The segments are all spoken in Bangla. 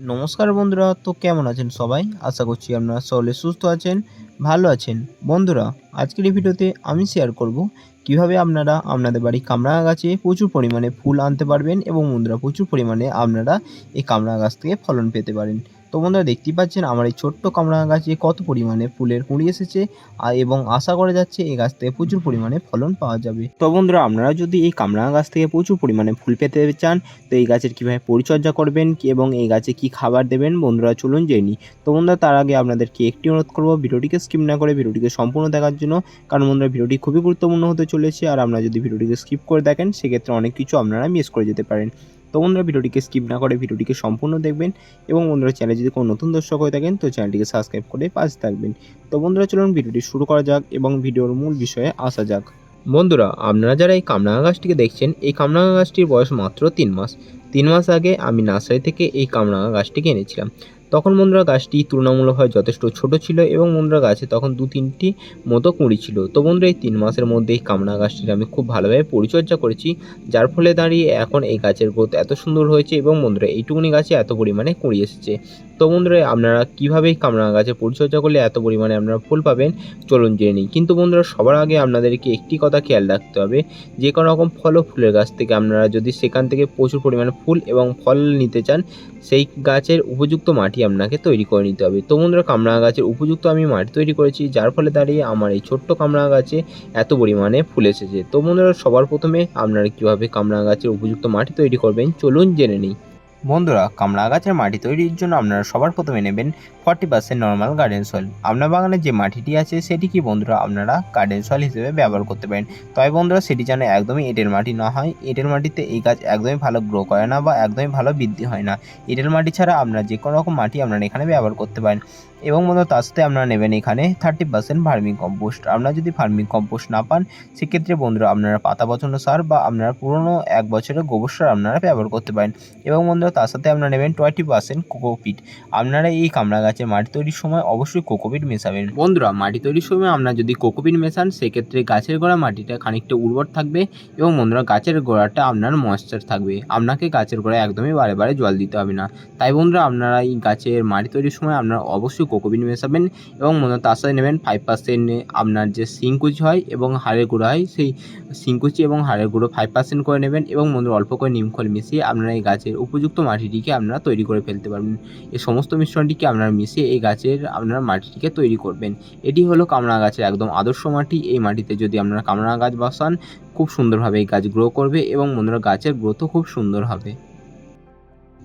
নমস্কার বন্ধুরা, তো কেমন আছেন সবাই? আশা করছি আপনারা সকলে সুস্থ আছেন, ভালো আছেন। বন্ধুরা, আজকের এই ভিডিওতে আমি শেয়ার করব কীভাবে আপনারা আপনাদের বাড়ি কামরাঙা গাছে প্রচুর পরিমাণে ফুল আনতে পারবেন এবং বন্ধুরা প্রচুর পরিমাণে আপনারা এই কামরাঙা গাছ থেকে ফলন পেতে পারেন। তো বন্ধুরা দেখতেই পাচ্ছেন আমার এই ছোট্ট কামরাঙা গাছে কত পরিমাণে ফুলের কুঁড়ি এসেছে এবং আশা করা যাচ্ছে এই গাছ থেকে প্রচুর পরিমাণে ফলন পাওয়া যাবে। তো বন্ধুরা আপনারা যদি এই কামরাঙা গাছ থেকে প্রচুর পরিমাণে ফুল পেতে চান, তো এই গাছের কীভাবে পরিচর্যা করবেন এবং এই গাছে কি খাবার দেবেন বন্ধুরা চলুন জেনে তো বন্ধুরা তার আগে আপনাদেরকে একটি অনুরোধ করব, ভিডিওটিকে স্কিপ না করে ভিডিওটিকে সম্পূর্ণ দেখার জন্য, কারণ বন্ধুরা ভিডিওটি খুবই গুরুত্বপূর্ণ হতে চলেছে আর আপনারা যদি ভিডিওটিকে স্কিপ করে দেখেন, সেক্ষেত্রে অনেক কিছু আপনারা মিস করে যেতে পারেন। তো বন্ধুরা, ভিডিওটিকে স্কিপ না করে ভিডিওটিকে সম্পূর্ণ দেখবেন এবং বন্ধুরা চ্যানেলে যদি কোনো নতুন দর্শক হয়ে থাকেন, তো চ্যানেলটিকে সাবস্ক্রাইব করে পাশে থাকবেন। তো বন্ধুরা, চলুন ভিডিওটি শুরু করা যাক এবং ভিডিওর মূল বিষয়ে আসা যাক। বন্ধুরা, আপনারা যারা এই কামরাঙা গাছটিকে দেখছেন, এই কামরাঙা গাছটির বয়স মাত্র তিন মাস। তিন মাস আগে আমি নার্সারি থেকে এই কামরাঙা গাছটিকে এনেছিলাম। তখন মুন্দ্রা গাছটি তুলনামূলকভাবে যথেষ্ট ছোট ছিল এবং মুন্দ্রা গাছে তখন দু তিনটি মতো কুঁড়ি ছিল। তো বন্ধুরা, এই তিন মাসের মধ্যে এই কামনা গাছটির আমি খুব ভালোভাবে পরিচর্যা করেছি, যার ফলে দাঁড়িয়ে এখন এই গাছের গ্রোথ এত সুন্দর হয়েছে এবং বন্ধুরা, এইটুকুনি গাছে এত পরিমাণে কুঁড়ি এসেছে। তো বন্ধুরা, আপনারা কীভাবে কামরাঙা গাছের পরিচর্যা করলে এত পরিমাণে আপনারা ফুল পাবেন, চলুন জেনে নিই। কিন্তু বন্ধুরা, সবার আগে আপনাদেরকে একটি কথা খেয়াল রাখতে হবে, যে কোনো রকম ফল ও ফুলের গাছ থেকে আপনারা যদি সেখান থেকে প্রচুর পরিমাণে ফুল এবং ফল নিতে চান, সেই গাছের উপযুক্ত মাটি আপনাকে তৈরি করে নিতে হবে। তো বন্ধুরা, কামরাঙা গাছের উপযুক্ত আমি মাটি তৈরি করেছি, যার ফলে দাঁড়িয়ে আমার এই ছোট্ট কামরাঙা গাছে এত পরিমাণে ফুল এসেছে। তো বন্ধুরা, সবার প্রথমে আপনারা কীভাবে কামরাঙা গাছের উপযুক্ত মাটি তৈরি করবেন, চলুন জেনে নিই। বন্ধুরা কামরাঙা গাছের মাটি তৈরির জন্য আপনারা সবার প্রথমে নেবেন forty percent normal garden soil আপনার বাগানে যে মাটিটি আছে, সেটি কি বন্ধুরা আপনারা গার্ডেন সয়েল হিসেবে ব্যবহার করতে পারেন? তবে বন্ধুরা, সেটি যেন একদমই এঁটেল মাটি না হয়। এঁটেল মাটিতে এই গাছ একদমই ভালো গ্রো করে না বা একদমই ভালো বৃদ্ধি হয় না। এঁটেল মাটি ছাড়া আপনারা যে কোনো রকম মাটি আপনারা এখানে ব্যবহার করতে পারেন। এবং বন্ধুরা, তার সাথে আপনারা নেবেন এখানে থার্টি পার্সেন্ট ভার্মিং কম্পোস্ট আপনারা যদি ভার্মিং কম্পোস্ট না পান, সেক্ষেত্রে বন্ধুরা আপনারা পাতা পছন্দ সার বা আপনারা পুরনো এক বছরের গোবর সার আপনারা ব্যবহার করতে পারেন। এবং বন্ধুরা তার সাথে আপনারা নেবেন টোয়েন্টি পার্সেন্ট কোকোপিট আপনারা এই কামড়া গাছের মাটি তৈরির সময় অবশ্যই কোকোপিট মেশাবেন। বন্ধুরা, মাটি তৈরির সময় আপনারা যদি কোকোপিট মেশান, সেক্ষেত্রে গাছের গোড়া মাটিটা খানিকটা উর্বর থাকবে এবং বন্ধুরা, গাছের গোড়াটা আপনার ময়েশ্চার থাকবে। আপনাকে গাছের গোড়ায় একদমই বারে বারে জল দিতে হবে না। তাই বন্ধুরা, আপনারা এই গাছের মাটি তৈরির সময় আপনারা অবশ্যই কোকোপিট মেশাবেন এবং বন্ধুরা, তার সাথে নেবেন ফাইভ পার্সেন্ট আপনার যে সিংকুচি হয় এবং হাড়ের গুঁড়ো হয়, সেই সিংকুচি এবং হাড়ের গুঁড়ো ফাইভ পার্সেন্ট করে নেবেন এবং বন্ধুরা, অল্প করে নিমখোল মিশিয়ে আপনারা এই গাছের উপযুক্ত মাটিটিকে আপনারা তৈরি করে ফেলতে পারবেন। এই সমস্ত মিশ্রণটিকে আপনারা মিশিয়ে এই গাছের আপনারা মাটিটিকে তৈরি করবেন। এটি হলো কামরা গাছের একদম আদর্শ মাটি। এই মাটিতে যদি আপনারা কামরা গাছ বসান, খুব সুন্দরভাবে এই গাছ গ্রো করবে এবং বন্ধুরা গাছের গ্রোথও খুব সুন্দর হবে।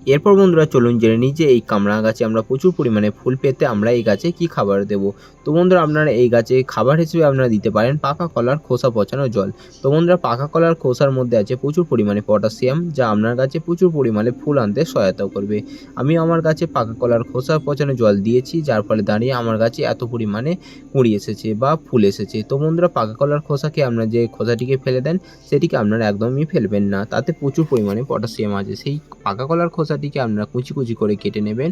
এরপর বন্ধুরা চলুন জেনে নিই যে এই কামরাঙা গাছে আমরা প্রচুর পরিমাণে ফুল পেতে আমরা এই গাছে কি খাবার দেব। তো বন্ধুরা আপনারা এই গাছে খাবার হিসেবে আপনারা দিতে পারেন পাকা কলার খোসা পচানো জল। তো বন্ধুরা পাকা কলার খোসার মধ্যে আছে প্রচুর পরিমাণে পটাশিয়াম, যা আপনার গাছে প্রচুর পরিমাণে ফুল আনতে সহায়তা করবে। আমি আমার গাছে পাকা কলার খোসা পচানো জল দিয়েছি, যার ফলে দাঁড়িয়ে আমার গাছে এত পরিমাণে কুঁড়ি এসেছে বা ফুল এসেছে। তো বন্ধুরা পাকা কলার খোসাকে আপনারা যে খোসাটিকে ফেলে দেন, সেটিকে আপনারা একদমই ফেলবেন না। তাতে প্রচুর পরিমাণে পটাশিয়াম আছে। সেই পাকা কলার খোসাটিকে আপনারা কুচি কুচি করে কেটে নেবেন।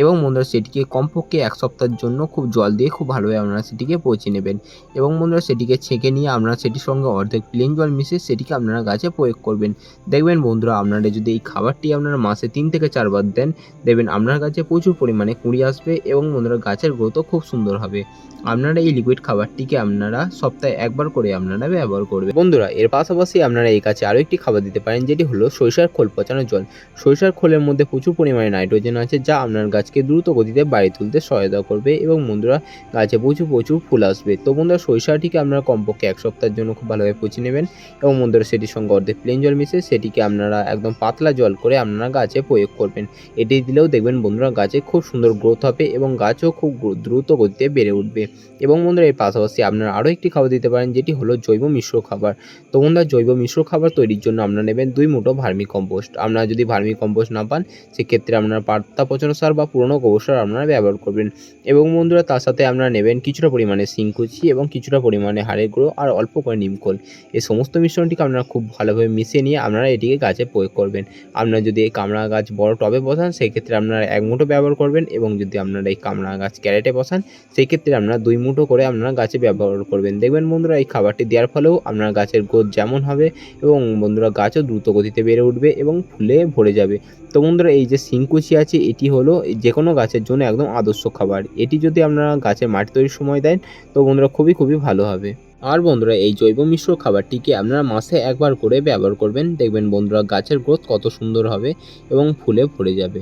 এবং বন্ধুরা সেটিকে কমপক্ষে এক সপ্তাহের জন্য খুব জল দিয়ে খুব ভালোভাবে আপনারা সেটিকে পচে নেবেন। এবং বন্ধুরা সেটিকে ছেঁকে নিয়ে আপনারা সেটির সঙ্গে অর্ধেক প্লেন জল মিশিয়ে সেটিকে আপনারা গাছে প্রয়োগ করবেন। দেখবেন বন্ধুরা আপনারা যদি এই খাবারটি আপনারা মাসে তিন থেকে চারবার দেন, দেখবেন আপনার গাছে প্রচুর পরিমাণে কুঁড়ি আসবে এবং বন্ধুরা গাছের গ্রোথও খুব সুন্দর হবে। আপনারা এই লিকুইড খাবারটিকে আপনারা সপ্তাহে একবার করে আপনারা ব্যবহার করবেন। বন্ধুরা, এর পাশাপাশি আপনারা এই গাছে আরও একটি খাবার দিতে পারেন, যেটি হলো সরিষার খোল পচানো জল। সরিষার খোলের মধ্যে প্রচুর পরিমাণে নাইট্রোজেন আছে, যা আপনার গাছকে দ্রুত গতিতে বাড়ি তুলতে সহায়তা করবে এবং বন্ধুরা গাছে প্রচুর প্রচুর ফুল আসবে। তো বন্ধুরা সরিষাটিকে আপনারা কমপক্ষে এক সপ্তাহের জন্য খুব ভালোভাবে পচিয়ে নেবেন এবং বন্ধুরা সেটির সঙ্গে অর্ধেক প্লেন জল মিশিয়ে সেটিকে আপনারা একদম পাতলা জল করে আপনারা গাছে প্রয়োগ করবেন। এটি দিলেও দেখবেন বন্ধুরা গাছে খুব সুন্দর গ্রোথ হবে এবং গাছও খুব দ্রুত গতিতে বেড়ে উঠবে। এবং বন্ধুরা এর পাশাপাশি আপনারা আরও একটি খাবার দিতে পারেন যেটি হলো জৈব মিশ্র খাবার। তো বন্ধুরা জৈব মিশ্র খাবার তৈরির জন্য আপনারা নেবেন দুই মুঠো ভার্মি কম্পোস্ট। আপনারা যদি ভার্মি কম্পোস্ট না পান, সেক্ষেত্রে আপনারা পাতা পচন সার বা পুরনো গোবর সার আপনারা ব্যবহার করবেন। এবং বন্ধুরা, তার সাথে আপনারা নেবেন কিছুটা পরিমাণে শিংকুচি এবং কিছুটা পরিমাণে হাড়ের গুঁড়ো আর অল্প করে নিমখোল এই সমস্ত মিশ্রণটিকে আপনারা খুব ভালোভাবে মিশিয়ে নিয়ে আপনারা এটিকে গাছে প্রয়োগ করবেন। আপনারা যদি এই কামড়া গাছ বড় টবে বসান সেই ক্ষেত্রে আপনারা এক মুঠো ব্যবহার করবেন এবং যদি আপনারা এই কামড়া গাছ ক্যারেটে বসান সেই ক্ষেত্রে আপনারা দুই মুঠো করে আপনারা গাছে ব্যবহার করবেন। দেখবেন বন্ধুরা, এই খাবারটি দেওয়ার ফলেও আপনার গাছের গ্রোথ যেমন হবে এবং বন্ধুরা, গাছও দ্রুত গতিতে বেড়ে উঠবে এবং ফুলে ভরে যাবে। তো বন্ধুরা, এই যে শিংকুচি আছে, এটি হলো যে কোনো গাছের জন্য একদম আদর্শ খাবার। এটি যদি আপনারা গাছের মাটি তৈরির সময় দেন, তো বন্ধুরা খুবই খুবই ভালো হবে। আর বন্ধুরা, এই জৈব মিশ্র খাবারটিকে আপনারা মাসে একবার করে ব্যবহার করবেন। দেখবেন বন্ধুরা, গাছের গ্রোথ কত সুন্দর হবে এবং ফুলে ভরে যাবে।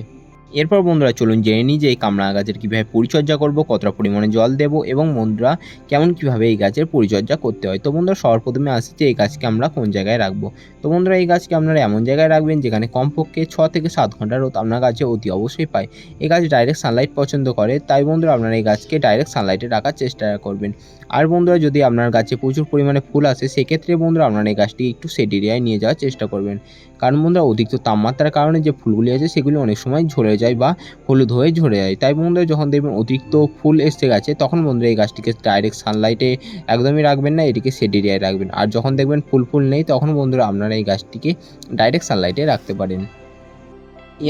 এরপর বন্ধুরা, চলুন জেনে নিই যে এই কামড়া গাছের কীভাবে পরিচর্যা করব, কতটা পরিমাণে জল দেব এবং বন্ধুরা, কেমন কীভাবে এই গাছের পরিচর্যা করতে হয়। তো বন্ধুরা সবার প্রথমে আসি যে এই গাছকে আমরা কোন জায়গায় রাখব? তো বন্ধুরা, এই গাছকে আপনারা এমন জায়গায় রাখবেন যেখানে কমপক্ষে ছ থেকে সাত ঘণ্টা রোদ আপনার গাছে অতি অবশ্যই পায়। এই গাছ ডাইরেক্ট সানলাইট পছন্দ করে, তাই বন্ধুরা আপনারা এই গাছকে ডাইরেক্ট সানলাইটে রাখার চেষ্টা করবেন। আর বন্ধুরা, যদি আপনার গাছে প্রচুর পরিমাণে ফুল আসে, সেক্ষেত্রে বন্ধুরা আপনারা এই গাছটি একটু সেড এরিয়ায় নিয়ে যাওয়ার চেষ্টা করবেন। কারণ বন্ধুরা অতিরিক্ত তাপমাত্রার কারণে যে ফুলগুলি আছে, সেগুলি অনেক সময় ঝরে যায় বা হলুদ হয়ে ঝরে যায়। তাই বন্ধুরা, যখন দেখবেন অতিরিক্ত ফুল এসে গেছে, তখন বন্ধুরা এই গাছটিকে ডাইরেক্ট সানলাইটে একদমই রাখবেন না, এটিকে সেড এরিয়ায় রাখবেন। আর যখন দেখবেন ফুল ফুল নেই, তখন বন্ধুরা আপনারা এই গাছটিকে ডাইরেক্ট সানলাইটে রাখতে পারেন।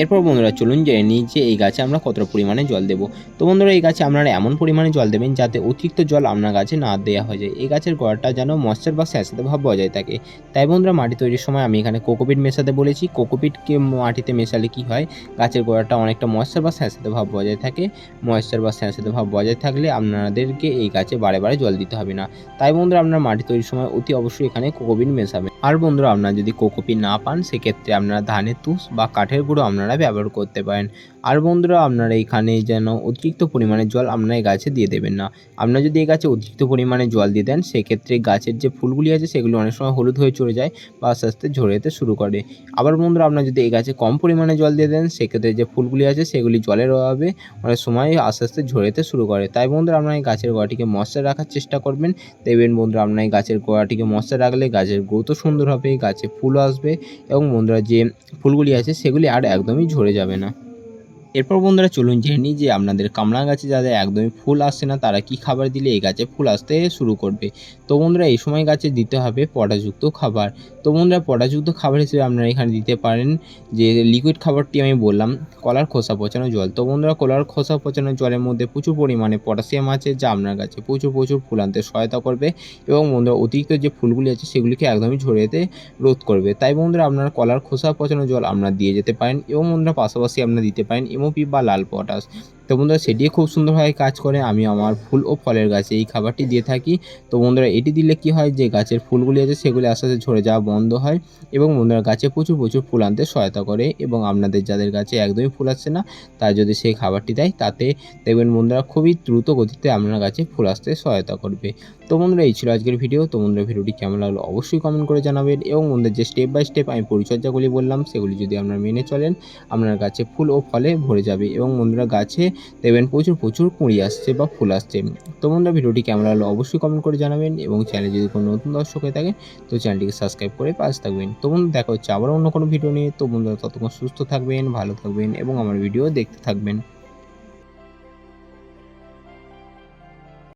এরপর বন্ধুরা চলুন জেনে নিই যে এই গাছে আমরা কতটা পরিমাণে জল দেবো। তো বন্ধুরা এই গাছে আপনারা এমন পরিমাণে জল দেবেন যাতে অতিরিক্ত জল আপনার গাছে না দেওয়া হয়ে যায়। এই গাছের গোড়াটা যেন ময়শ্চার বা স্যাঁচাতে ভাব বজায় থাকে। তাই বন্ধুরা মাটি তৈরির সময় আমি এখানে কোকোপিট মেশাতে বলেছি। কোকোপিটকে মাটিতে মেশালে কি হয়? গাছের গোড়াটা অনেকটা ময়শ্চার বা স্যাঁচাতে ভাব বজায় থাকে। ময়শ্চার বা স্যাঁচাতে ভাব বজায় থাকলে আপনাদেরকে এই গাছে বারে বারে জল দিতে হবে না। তাই বন্ধুরা আপনার মাটি তৈরির সময় অতি অবশ্যই এখানে কোকোপিট মেশাবেন। আর বন্ধুরা, আপনারা যদি কোকোপি না পান, সেক্ষেত্রে আপনারা ধানের তুষ বা কাঠের গুঁড়ো আপনারা ব্যবহার করতে পারেন। আর বন্ধুরা, আপনারা এখানে যেন অতিরিক্ত পরিমাণে জল আপনারা গাছে দিয়ে দেবেন না। আপনারা যদি এই গাছে অতিরিক্ত পরিমাণে জল দিয়ে দেন, সেক্ষেত্রে গাছের যে ফুলগুলি আছে, সেগুলো অনেক সময় হলুদ হয়ে চলে যায় বা আস্তে আস্তে ঝরে যেতে শুরু করে। আবার বন্ধুরা, আপনারা যদি এই গাছে কম পরিমাণে জল দিয়ে দেন, সেক্ষেত্রে যে ফুলগুলি আছে, সেগুলি জলের অভাবে অনেক সময় আস্তে আস্তে ঝরে যেতে শুরু করে। তাই বন্ধুরা, আপনারা এই গাছের গোড়াটিকে মশলা রাখার চেষ্টা করবেন। দেখবেন বন্ধুরা, আপনার এই গাছের গোড়াটিকে মশলা রাখলে গাছের গ্রোথও সুন্দর হবে, গাছে ফুল আসবে এবং বন্ধুরা, যে ফুলগুলি আছে, সেগুলি আর একদমই ঝরে যাবে না। এরপর বন্ধুরা চলুন জেনে নিই যে আপনাদের কামড়া গাছে যাদের একদমই ফুল আসছে না, তারা কি খাবার দিলে এই গাছে ফুল আসতে শুরু করবে? তো বন্ধুরা এই সময় গাছে দিতে হবে পটাযুক্ত খাবার। তো বন্ধুরা পটাযুক্ত খাবার হিসেবে আপনারা এখানে দিতে পারেন যে লিকুইড খাবারটি আমি বললাম, কলার খোসা পচানো জল। তো বন্ধুরা কলার খোসা পচানো জলের মধ্যে প্রচুর পরিমাণে পটাশিয়াম আছে, যা আপনার গাছে প্রচুর প্রচুর ফুল আনতে সহায়তা করবে এবং বন্ধুরা অতিরিক্ত যে ফুলগুলি আছে সেগুলিকে একদমই ঝরে যেতে রোধ করবে। তাই বন্ধুরা আপনার কলার খোসা পচানো জল আপনারা দিয়ে যেতে পারেন এবং বন্ধুরা পাশাপাশি আপনারা দিতে পারেন এমওপি বা লাল পটাশ। তো বন্ধুরা, সেটিও খুব সুন্দরভাবে কাজ করে। আমি আমার ফুল ও ফলের গাছে এই খাবারটি দিয়ে থাকি। তো বন্ধুরা, এটি দিলে কি হয় যে, গাছের ফুলগুলি আছে, সেগুলি আস্তে আস্তে ঝরে যাওয়া বন্ধ হয় এবং বন্ধুরা, গাছে প্রচুর প্রচুর ফুল আনতে সহায়তা করে এবং আপনাদের যাদের গাছে একদমই ফুল আসছে না, তারা যদি সেই খাবারটি দেয়, তাতে দেখবেন বন্ধুরা, খুবই দ্রুত গতিতে আপনার গাছে ফুল আসতে সহায়তা করবে। তো বন্ধুরা, এই ছিল আজকের ভিডিও। তো বন্ধুরা, ভিডিওটি কেমন লাগল অবশ্যই কমেন্ট করে জানাবেন এবং বন্ধুদের যে স্টেপ বাই স্টেপ আমি পরিচর্যাগুলি বললাম, সেগুলি যদি আপনারা মেনে চলেন, আপনার গাছে ফুল ও ফলে ভরে যাবে এবং বন্ধুরা, গাছে দেখবেন প্রচুর প্রচুর কুঁড়ি আসছে বা ফুল আসছে। তো বন্ধুরা, ভিডিওটি কেমন লাগল অবশ্যই কমেন্ট করে জানাবেন এবং চ্যানেলে যদি কোনো নতুন দর্শক হয়ে থাকে তো চ্যানেলটিকে সাবস্ক্রাইব করে পাশে থাকবেন। তো বন্ধু দেখা হচ্ছে আবার অন্য কোনো ভিডিও নিয়ে। তো বন্ধুরা, ততক্ষণ সুস্থ থাকবেন, ভালো থাকবেন এবং আমার ভিডিও দেখতে থাকবেন।